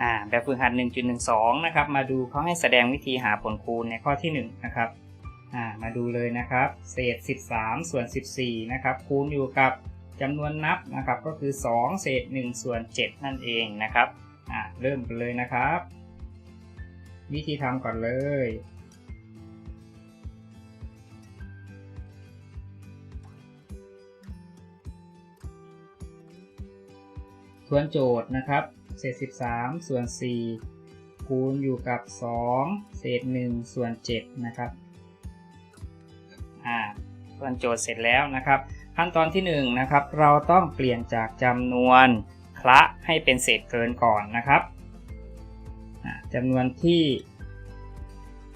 อ่าแบบฝึกหัด 1.12 นะครับ มาดูเขาให้แสดงวิธีหาผลคูณในข้อที่ 1 นะครับอ่ามาดูเลยนะครับ เศษ 13 ส่วน 14 นะครับ คูณอยู่กับจำนวนนับนะครับ ก็คือ 2 เศษ 1 ส่วน 7 นั่นเองนะครับอ่าเริ่มกันเลยนะครับ วิธีทำก่อนเลยทวนโจทย์นะครับ เศษ 13 ส่วน 4 คูณอยู่กับ 2 เศษ 1 ส่วน 7 นะครับอ่าทวนโจทย์เสร็จแล้วนะครับ ขั้นตอนที่ 1 นะครับ เราต้องเปลี่ยนจากจำนวนคละให้เป็นเศษเกินก่อนนะครับอ่าจำนวนที่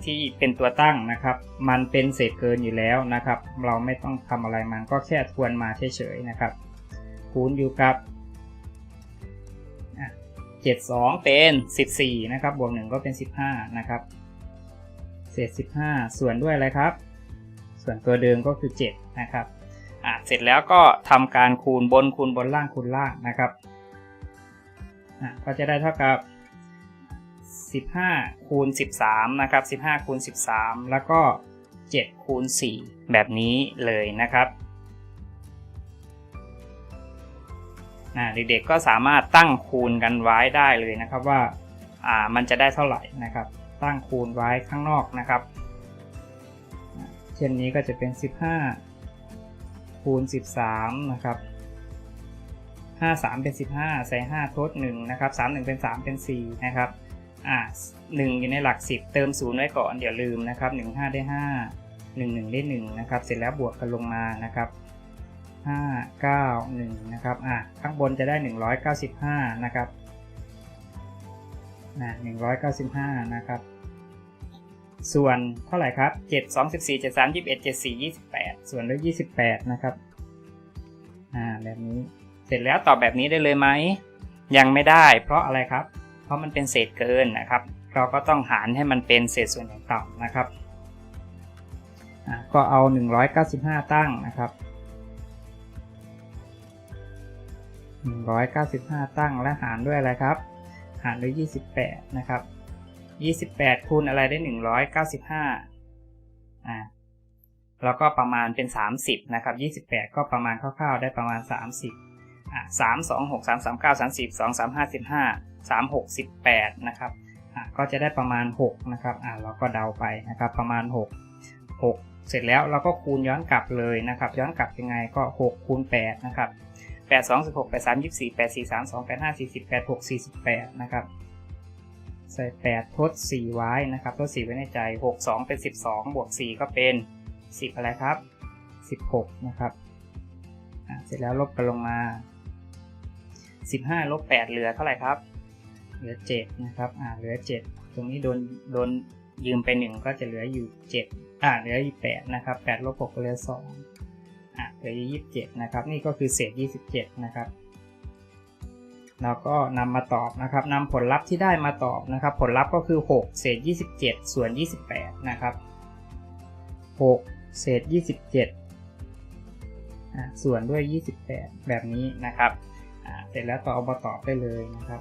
ที่เป็นตัวตั้งนะครับ มันเป็นเศษเกินอยู่แล้วนะครับ เราไม่ต้องทำอะไรมันก็แค่ทวนมาเฉยๆนะครับ คูณอยู่กับ 72 เป็น 14 นะครับ บวก 1 ก็เป็น 15 นะครับ เศษ 15 ส่วนด้วยอะไรครับ ส่วนตัวเดิมก็คือ 7 นะครับ อะ เสร็จแล้วก็ทำการคูณบนคูณบนล่างคูณล่างนะครับ อะ ก็จะได้เท่ากับ 15 คูณ 13 นะครับ 15 คูณ 13 แล้วก็ 7 คูณ 4 แบบนี้เลยนะครับ เด็กๆก็สามารถตั้งคูณกันไว้ได้เลยนะครับว่าามันจะได้เท่าไหร่นะครับ ตั้งคูณไว้ข้างนอกนะครับ เช่นนี้ก็จะเป็น 15 คูณ 13 นะครับ 5 3 เป็น 15 ใส่ 5 ทด 1 นะครับ 3 1 เป็น 3 เป็น 4 นะครับอ่า1อยู่ในหลัก 10 เติม 0 ไว้ก่อนเดี๋ยวลืมนะครับ 1 5 ได้ 5 1 1 ได้ 1 นะครับ เสร็จแล้วบวกกันลงมานะครับ ห้าเก้าหนึ่งนะครับอะข้างบนจะได้หนึ่งร้อยเก้าสิบห้านะครับนะหนึ่งร้อยเก้าสิบห้านะครับ ส่วนเท่าไหร่ครับเจ็ดสองสิบสี่เจ็ดสามยี่สิบเอ็ดเจ็ดสี่ยี่สิบแปดส่วนด้วยยี่สิบแปดนะครับ อ่า แบบนี้ เสร็จแล้วตอบแบบนี้ได้เลยไหม ยังไม่ได้ เพราะอะไรครับ เพราะมันเป็นเศษเกินนะครับ เราก็ต้องหารให้มันเป็นเศษส่วนอย่างต่ำนะครับ อ่า ก็เอา 195 ตั้งนะครับ 195 ตั้งและหารด้วยอะไรครับ หารด้วย 28 นะครับ 28 คูณอะไรได้ 195 อ่า แล้วก็ประมาณเป็น 30 นะครับ 28 ก็ประมาณคร่าวๆ ได้ประมาณ 30 อ่า3 2 6 3 3 9 3 0 2 3 5 15 3 6 18 นะครับ อ่าก็จะได้ประมาณ 6 นะครับ อ่าเราก็เดาไปนะครับ ประมาณ 6 6 เสร็จแล้วเราก็คูณย้อนกลับเลยนะครับ ย้อนกลับยังไงก็ 6 คูณ 8 นะครับ แปดสองสิบหกแปดสามยี่สี่แปดสี่สามสองแปดห้าสี่สิบแปดหกสี่สิบแปดนะครับ ใส่แปดทดสี่ไว้นะครับ ทดสี่ไว้ในใจหกสองเป็นสิบสองบวกสี่ก็เป็นสิบอะไรครับสิบหกนะครับเสร็จแล้วลบกันลงมาสิบห้าลบแปดเหลือเท่าไหร่ครับ เหลือเจ็ดนะครับ อ่า เหลือเจ็ดตรงนี้โดน โดนยืมไปหนึ่งก็จะเหลืออยู่เจ็ดอ่า เหลืออยู่แปดนะครับแปดลบหกเหลือสอง เหลือยี่สิบเจ็ดนะครับ นี่ก็คือเศษยี่สิบเจ็ดนะครับเราก็นำมาตอบนะครับนำผลลัพธ์ที่ได้มาตอบนะครับ ผลลัพธ์ก็คือ 6 เศษ 27 ส่วน 28 นะครับ 6 เศษ 27อะส่วนด้วย 28 แบบนี้นะครับเสร็จแล้วต่อเอามาตอบได้เลยนะครับ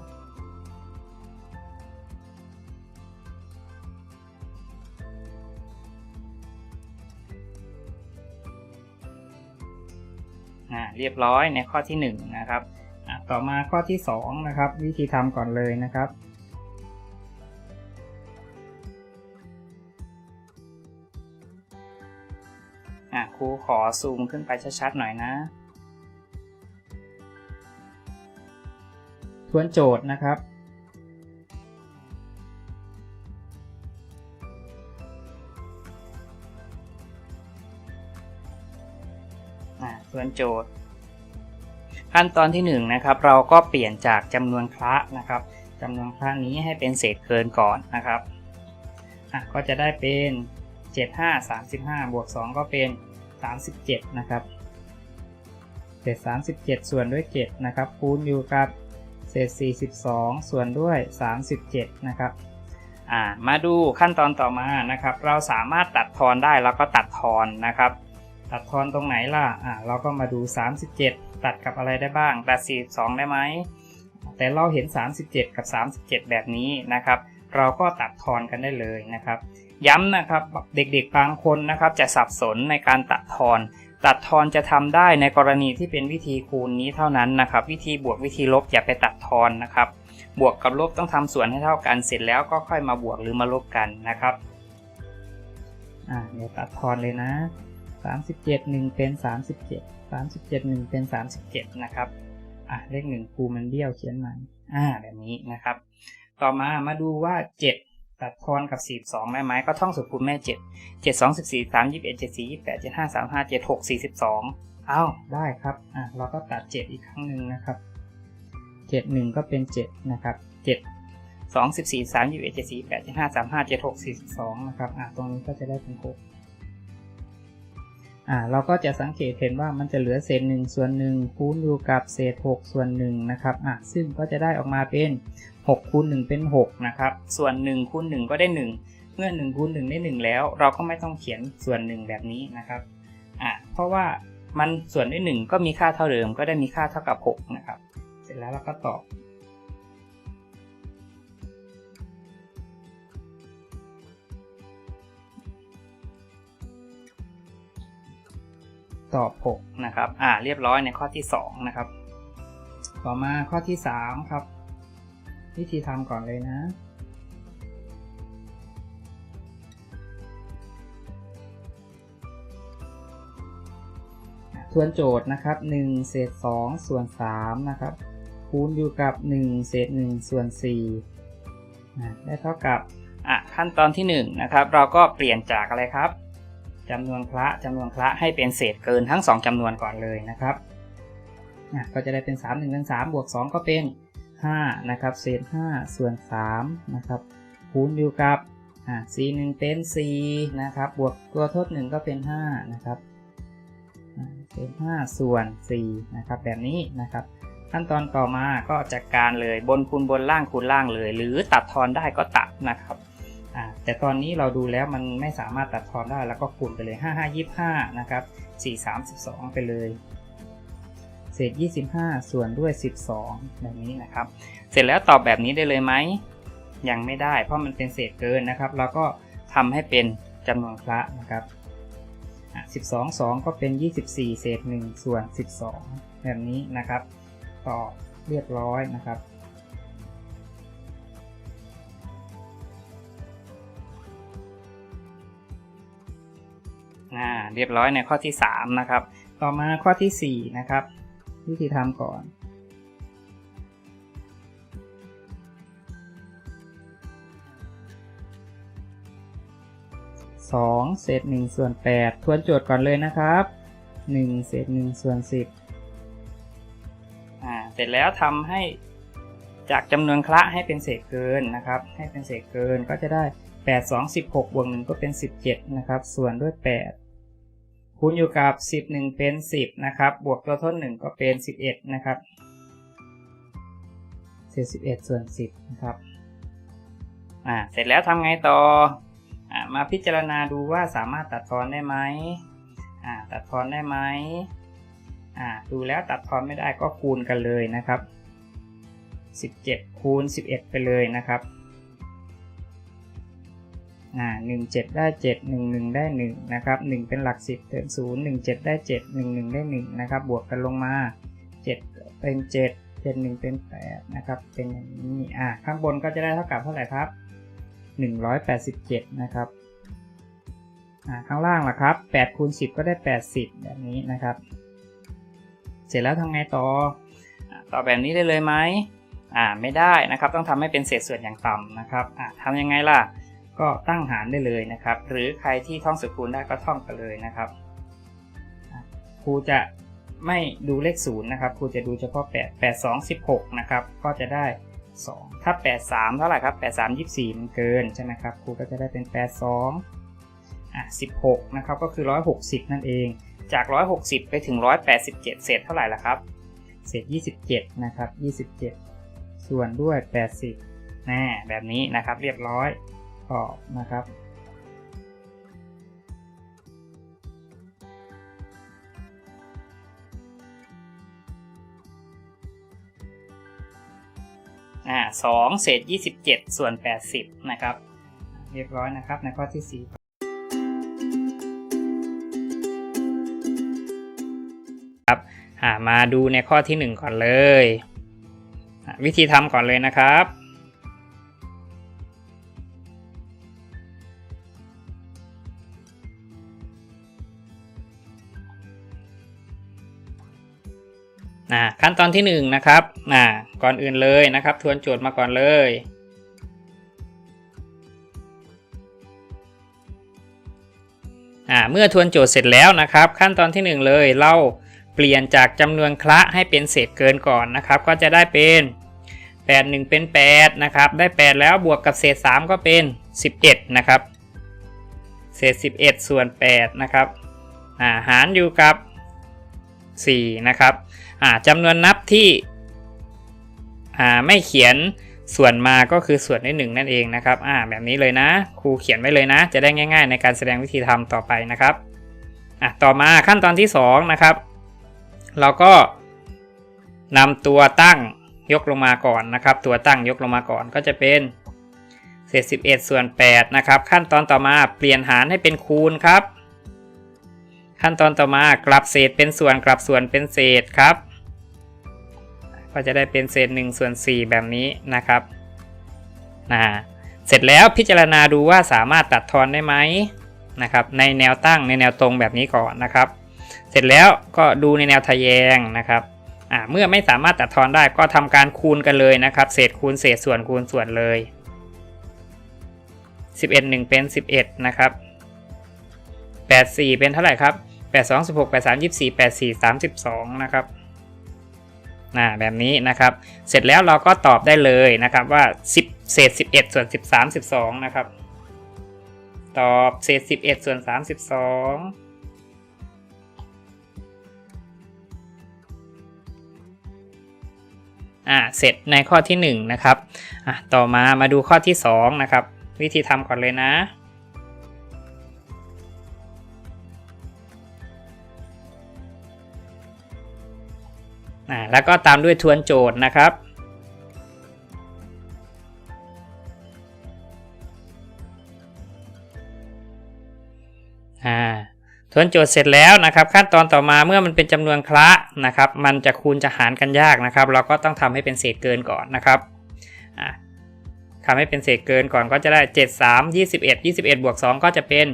เรียบร้อยในข้อที่ 1 นะครับ ต่อมาข้อที่ 2 นะครับ วิธีทำก่อนเลยนะครับครูขอซูมขึ้นไปชัดๆหน่อยนะทวนโจทย์นะครับ ส่วนโจทย์ ขั้นตอนที่1นนะครับเราก็เปลี่ยนจากจำนวนคละนะครับจำนวนคละนี้ให้เป็นเศษเกินก่อนนะครับอะก็จะได้เป็น 75 35 บวก 2 ก็เป็น 37 นะครับเศษ 37 ส่วนด้วย 7 นะครับ คูณอยู่กับเศษ 42 ส่วนด้วย 37 นะครับอ่ามาดูขั้นตอนต่อมานะครับ เราสามารถตัดทอนได้แล้วก็ตัดทอนนะครับ ตัดทอนตรงไหนล่ะอ่าเราก็มาดู 37 ตัดกับอะไรได้บ้างตัด42 ได้ไหม แต่เราเห็น 37 กับ 37 แบบนี้นะครับ เราก็ตัดทอนกันได้เลยนะครับ ย้ำนะครับเด็กๆบางคนนะครับจะสับสนในการตัดทอน ตัดทอนจะทำได้ในกรณีที่เป็นวิธีคูณนี้เท่านั้นนะครับ วิธีบวกวิธีลบอย่าไปตัดทอนนะครับ บวกกับลบต้องทำส่วนให้เท่ากันเสร็จแล้วก็ค่อยมาบวกหรือมาลบกันนะครับอ่าเดี๋ยวตัดทอนเลยนะ 37 1 เป็น 37 37 1 เป็น 37 นะครับ อะเลขหนึ่งครูมันเบี้ยวเขียนม่อ่าแบบนี้นะครับ ต่อมามาดูว่า 7 ตัดทอนกับ 42ได้ไหมก็ท่องสูตรคูณแม่ 7 7 2 14 3 21 7 4 28 7 5 3 5 7 6 42 เอ้าได้ครับ อะเราก็ตัด 7 อีกครั้งหนึ่งนะครับ 7 1 ก็เป็น 7 นะครับ 7 2 14 3 21 7 4 8 7 5 3 5 7 6 42 นะครับ อะตรงนี้ก็จะได้เป็น 6 อ่าเราก็จะสังเกตเห็นว่ามันจะเหลือเศษ1ส่วน1คูณอยู่กับเศษ 6 ส่วน1นะครับอะซึ่งก็จะได้ออกมาเป็น6คูณ1เป็น6นะครับส่วน1คูณ1ก็ได้ 1 เมื่อ1คูณ1ได้ 1 แล้ว เราก็ไม่ต้องเขียนส่วน 1 แบบนี้นะครับอะเพราะว่ามันส่วนด้วย 1 ก็มีค่าเท่าเดิมก็ได้มีค่าเท่ากับ6นะครับเสร็จแล้วเราก็ตอบ ตอบ 6 นะครับ อ่า เรียบร้อยในข้อที่ 2 นะครับ ต่อมาข้อที่ 3 ครับ วิธีทำก่อนเลยนะ ทวนโจทย์นะครับ1เศษ2ส่วน3นะครับคูณอยู่กับ1เศษ1ส่วน4ได้เท่ากับอะขั้นตอนที่1นะครับ เราก็เปลี่ยนจากอะไรครับ จำนวนพระจำนวนพระให้เป็นเศษเกินทั้ง 2จำนวนก่อนเลยนะครับก็จะได้เป็น 3 1เป็น3บวก 2 ก็เป็น 5 นะครับ เศษ 5 ส่วน 3 นะครับ คูณอยู่กับอะ4 1เป็น 4 นะครับ บวกตัวทด 1 ก็เป็น 5 นะครับเศษ 5 ส่วน 4 นะครับ แบบนี้นะครับ ขั้นตอนต่อมาก็จัดการเลยบนคูณบนล่างคูณล่างเลย หรือตัดทอนได้ก็ตัดนะครับ แต่ตอนนี้เราดูแล้วมันไม่สามารถตัดทอนได้แล้วก็คูณไปเลย 5 5 25 นะครับ 4 32ไปเลย เศษ 25 ส่วนด้วย 12 แบบนี้นะครับ เสร็จแล้วตอบแบบนี้ได้เลยไหม ยังไม่ได้ เพราะมันเป็นเศษเกินนะครับ เราก็ทำให้เป็นจำนวนพระนะครับอะ12 2 ก็เป็น 24 เศษ 1 ส่วน 12 แบบนี้นะครับตอบเรียบร้อยนะครับ เรียบร้อยในข้อที่ 3 นะครับ ต่อมาข้อที่ 4 นะครับ วิธีทำก่อน 2 เศษ1ส่วน8ทวนโจทย์ก่อนเลยนะครับ 1 เศษ1ส่วน10อ่าเสร็จแล้วทำให้จากจำนวนคละให้เป็นเศษเกินนะครับ ให้เป็นเศษเกินก็จะได้ 8 2 16บวก1ก็เป็น 17 นะครับ ส่วนด้วย 8 คูณอยู่กับ 10 1 เป็น 10 นะครับ บวกตัวทด1ก็เป็น 11 นะครับเศษ11 ส่วน 10 นะครับ อ่า เสร็จแล้วทำไงต่อ อ่า มาพิจารณาดูว่าสามารถตัดทอนได้ไหมอ่า ตัดทอนได้ไหมอ่า ดูแล้วตัดทอนไม่ได้ก็คูณกันเลยนะครับ 17 คูณ 11 ไปเลยนะครับ อ่า17 ได้ 7 11 ได้ 1 นะครับ 1 เป็นหลัก 10เติม0 17 ได้ 7 11 ได้ 1 นะครับ บวกกันลงมา 7 เป็น 7 7 1 เป็น 8 นะครับ เป็นอย่างนี้ อ่า ข้างบนก็จะได้เท่ากับเท่าไหร่ครับ 187 นะครับ อ่า ข้างล่างล่ะครับ8คูณ10 ก็ได้ 80 แบบนี้นะครับ เสร็จแล้วทำไงต่อ ต่อแบบนี้ได้เลยไหมอ่า ไม่ได้นะครับ ต้องทำให้เป็นเศษส่วนอย่างต่ำนะครับ อ่าทำยังไงล่ะ ก็ตั้งหารได้เลยนะครับ หรือใครที่ท่องสูตรคูณได้ก็ท่องไปเลยนะครับครูจะไม่ดูเลขศูนย์นะครับครูจะดูเฉพาะ 8 8 2 16 นะครับ ก็จะได้ 2 ถ้า 8 3 เท่าไหร่ครับ 8 3 24 มันเกินใช่ไหมครับครูก็จะได้เป็น 8 2อะ16 นะครับ ก็คือ 160 นั่นเอง จาก 160 ไปถึง 187 เศษเท่าไหร่ล่ะครับ เศษ 27 นะครับ 27 ส่วนด้วย 80แน่แบบนี้นะครับ เรียบร้อย อบนะครับอ่าสองเศษยี่สิบเจ็ดส่วนแปดสิบนะครับ เรียบร้อยนะครับในข้อที่สี่ครับมาดูในข้อที่หนึ่งก่อนเลย วิธีทำก่อนเลยนะครับ ขั้นตอนที่1นงนะครับอ่าก่อนอื่นเลยนะครับ ทวนโจทย์มาก่อนเลย อ่าเมื่อทวนโจทย์เสร็จแล้วนะครับ ขั้นตอนที่ 1 เลยเราเปลี่ยนจากจำนวนคละให้เป็นเศษเกินก่อนนะครับ ก็จะได้เป็น8 1 เป็น 8 นะครับ ได้ 8 แล้วบวกกับเศษ 3 ก็เป็น 11 นะครับ เศษ 11 ส่วน 8 นะครับอ่าหารอยู่กับ 4 นะครับ อ่าจำนวนนับที่อ่าไม่เขียนส่วนมาก็คือส่วนที่หนึ่งนั่นเองนะครับอ่าแบบนี้เลยนะ ครูเขียนไว้เลยนะ จะได้ง่าย ๆ ในการแสดงวิธีทำต่อไปนะครับอะต่อมาขั้นตอนที่2นะครับ เราก็นำตัวตั้งยกลงมาก่อนนะครับ ตัวตั้งยกลงมาก่อนก็จะเป็นเศษ11 ส่วน8นะครับ ขั้นตอนต่อมาเปลี่ยนหารให้เป็นคูณครับ ขั้นตอนต่อมากลับเศษเป็นส่วนกลับส่วนเป็นเศษครับ ก็จะได้เป็นเศษ1ส่วน4แบบนี้นะครับนะเสร็จแล้วพิจารณาดูว่าสามารถตัดทอนได้ไหมนะครับ ในแนวตั้งในแนวตรงแบบนี้ก่อนนะครับ เสร็จแล้วก็ดูในแนวทะแยงนะครับอ่าเมื่อไม่สามารถตัดทอนได้ก็ทำการคูณกันเลยนะครับ เศษคูณเศษส่วนคูณส่วนเลย 11 1 เป็น 11 นะครับ 84 เป็นเท่าไหร่ครับ 82 16 83 24 84 32 นะครับ นะแบบนี้นะครับ เสร็จแล้วเราก็ตอบได้เลยนะครับว่า 10 เศษ 11 ส่วน 13 12 นะครับ ตอบเศษ 11 ส่วน 32อ่าเสร็จในข้อที่1นะครับอะต่อมามาดูข้อที่2นะครับวิธีทำก่อนเลยนะ อ่าแล้วก็ตามด้วยทวนโจทย์นะครับ อ่าทวนโจทย์เสร็จแล้วนะครับ ขั้นตอนต่อมาเมื่อมันเป็นจำนวนคละนะครับ มันจะคูณจะหารกันยากนะครับ เราก็ต้องทำให้เป็นเศษเกินก่อนนะครับอ่าทำให้เป็นเศษเกินก่อนก็จะได้ 7 3 21 21 บวก 2 ก็จะเป็น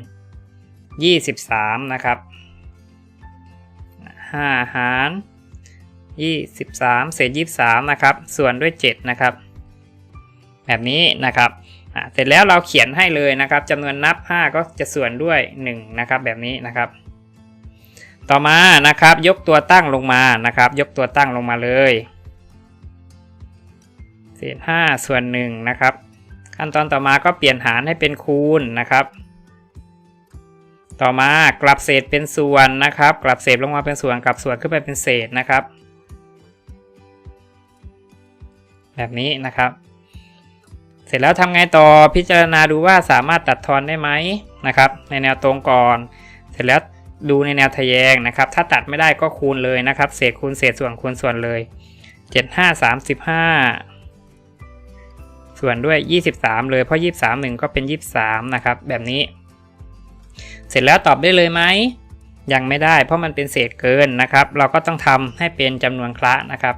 23 นะครับ5หาร 23 เศษ 23 นะครับ ส่วนด้วย 7 นะครับ แบบนี้นะครับเสร็จแล้วเราเขียนให้เลยนะครับจำนวนนับ 5 ก็จะส่วนด้วย 1 นะครับ แบบนี้นะครับ ต่อมานะครับ ยกตัวตั้งลงมานะครับ ยกตัวตั้งลงมาเลยเศษ5ส่วน1นะครับ ขั้นตอนต่อมาก็เปลี่ยนหารให้เป็นคูณนะครับ ต่อมากลับเศษเป็นส่วนนะครับ กลับเศษลงมาเป็นส่วนกลับส่วนขึ้นไปเป็นเศษนะครับ แบบนี้นะครับ เสร็จแล้วทำไงต่อพิจารณาดูว่าสามารถตัดทอนได้ไหมนะครับ ในแนวตรงก่อน เสร็จแล้วดูในแนวทะแยงนะครับ ถ้าตัดไม่ได้ก็คูณเลยนะครับ เศษคูณเศษส่วนคูณส่วนเลย 7 5 35 ส่วนด้วย 23 เลยเพราะ 23 1 ก็เป็น 23 นะครับ แบบนี้ เสร็จแล้วตอบได้เลยไหมยังไม่ได้เพราะมันเป็นเศษเกินนะครับ เราก็ต้องทำให้เป็นจำนวนคละนะครับ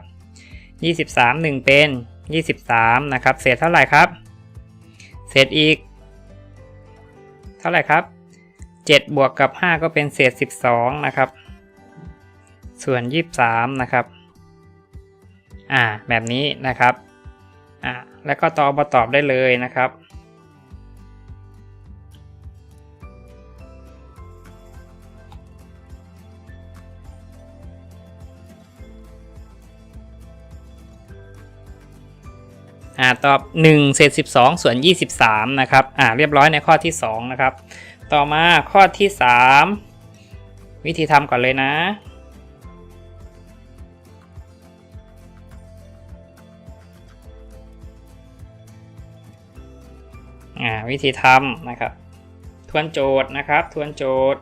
23 1 เป็น 23 นะครับ เศษเท่าไหร่ครับ เศษอีก เท่าไหร่ครับ 7 บวกกับ 5 ก็เป็นเศษ 12 นะครับ ส่วน 23 นะครับ อ่า แบบนี้นะครับ อ่า แล้วก็ตอบมาตอบได้เลยนะครับ ตอบ 1 เศษ 12 ส่วน 23 นะครับ อ่า เรียบร้อยในข้อที่ 2 นะครับ ต่อมาข้อที่ 3 วิธีทำก่อนเลยนะอ่าวิธีทำนะครับ ทวนโจทย์นะครับ ทวนโจทย์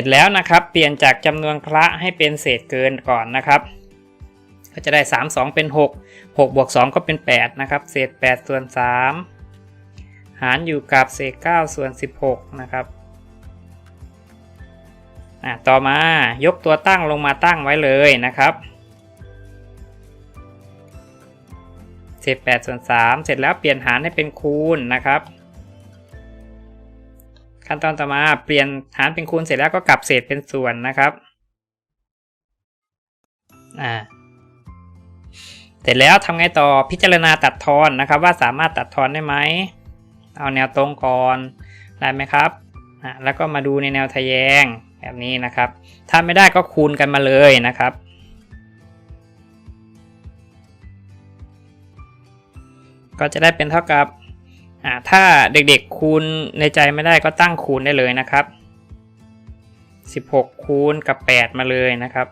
ร็จแล้วนะครับ เปลี่ยนจากจำนวนคละให้เป็นเศษเกินก่อนนะครับ ก็จะได้ 3 2 เป็น 6 6บวก2ก็เป็น 8 นะครับ เศษ 8 ส่วน 3 หารอยู่กับเศษ 9 ส่วน 16 นะครับอะต่อมายกตัวตั้งลงมาตั้งไว้เลยนะครับเศษ8ส่วน3เสร็จแล้วเปลี่ยนหารให้เป็นคูณนะครับ ขั้นตอนต่อมาเปลี่ยนหารเป็นคูณเสร็จแล้วก็กลับเศษเป็นส่วนนะครับอ่าเสร็จแล้วทำไงต่อพิจารณาตัดทอนนะครับ ว่าสามารถตัดทอนได้ไหมเอาแนวตรงก่อนได้ไหมครับอ่าแล้วก็มาดูในแนวทะแยงแบบนี้นะครับ ถ้าไม่ได้ก็คูณกันมาเลยนะครับก็จะได้เป็นเท่ากับ อ่าถ้าเด็กๆคูณในใจไม่ได้ก็ตั้งคูณได้เลยนะครับ 16 คูณกับ 8 มาเลยนะครับ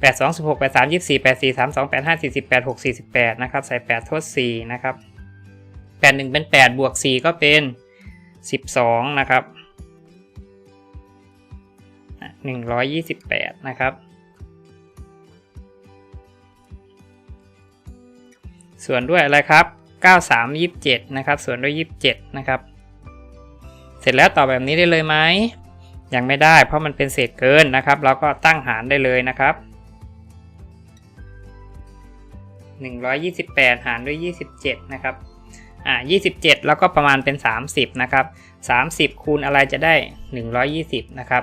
8 2 16 8 3 24 8 4 3 2 8 5 4 8 6 48นะครับใส่8ทด4นะครับ 8 1 เป็น 8 บวก 4 ก็เป็น 12 นะครับ 128 นะครับส่วนด้วยอะไรครับ 93 27 นะครับ ส่วนด้วย 27 นะครับ เสร็จแล้วตอบแบบนี้ได้เลยไหม ยังไม่ได้เพราะมันเป็นเศษเกินนะครับ เราก็ตั้งหารได้เลยนะครับ 128 หารด้วย 27 นะครับอ่า27 แล้วก็ประมาณเป็น 30 นะครับ 30 คูณอะไรจะได้ 120 นะครับ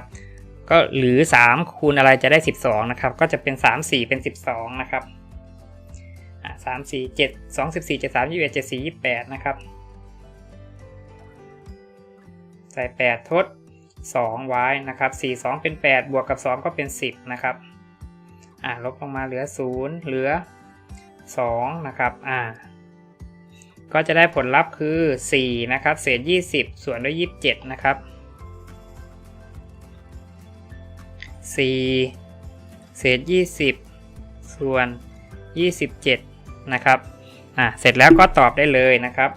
ก็หรือ 3 คูณอะไรจะได้ 12 นะครับ ก็จะเป็น 3 4 เป็น 12 นะครับ อ่า3 4 7 2 14 7 3 21 7 4 28นะครับ ใส่8ทด2ไว้นะครับ4 2เป็น8บวกกับ2ก็เป็น10นะครับ อ่าลบลงมาเหลือ0เหลือ2นะครับอ่าก็จะได้ผลลัพธ์คือ 4 นะครับ เศษ 20 ส่วนด้วย 27 นะครับ 4 เศษ 20 ส่วน 27 นะครับอ่าเสร็จแล้วก็ตอบได้เลยนะครับ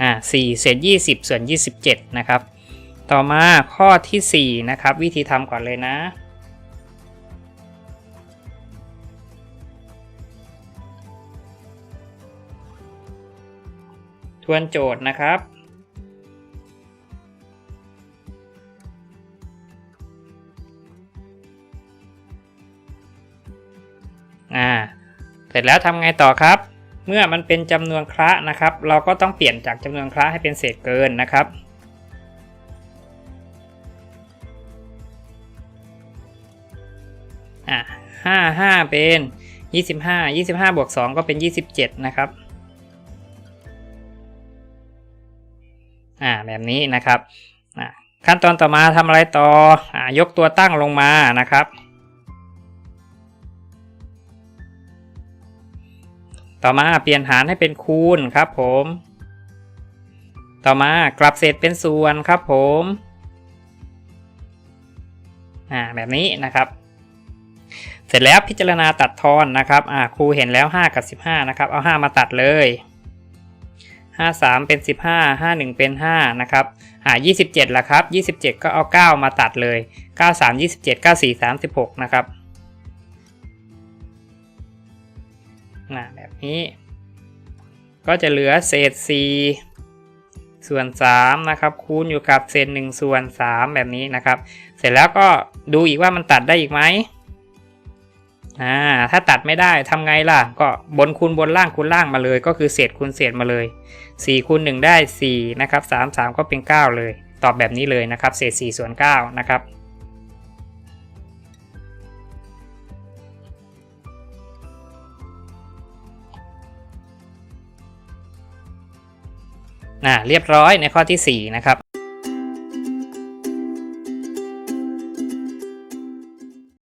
อ่าสี่เศษยี่สิบส่วนยี่สิบเจ็ดนะครับ ต่อมาข้อที่สี่นะครับ วิธีทำก่อนเลยนะ ทวนโจทย์นะครับ อ่า เสร็จแล้วทำไงต่อครับ เมื่อมันเป็นจำนวนคระนะครับ เราก็ต้องเปลี่ยนจากจำนวนคระให้เป็นเศษเกินนะครับอะห้าห้าเป็นยี่สิบห้ายี่สิบห้าบวกสองก็เป็นยี่สิบเจ็ดนะครับ อ่าแบบนี้นะครับอ่าขั้นตอนต่อมาทำอะไรต่ออ่ายกตัวตั้งลงมานะครับ ต่อมาเปลี่ยนหารให้เป็นคูณครับผม ต่อมากลับเศษเป็นส่วนครับผมอ่าแบบนี้นะครับ เสร็จแล้วพิจารณาตัดทอนนะครับอ่าครูเห็นแล้ว 5 กับ 15 นะครับ เอา 5 มาตัดเลย 5 3 เป็น 15 5 1 เป็น 5 นะครับอ่า27ละครับ 27 ก็เอา 9 มาตัดเลย 9 3 27 9 4 36 นะครับนะแบบนี้ ก็จะเหลือเศษ 4 ส่วน 3 นะครับ คูณอยู่กับเศษ 1 ส่วน 3 แบบนี้นะครับ เสร็จแล้วก็ดูอีกว่ามันตัดได้อีกไหม อ่าถ้าตัดไม่ได้ทำไงล่ะ ก็บนคูณบนล่างคูณล่างมาเลย ก็คือเศษคูณเศษมาเลย4คูณ1ได้4นะครับ3 3 ก็เป็น 9 เลย ตอบแบบนี้เลยนะครับเศษ4ส่วน9นะครับอ่าเรียบร้อยในข้อที่4นะครับ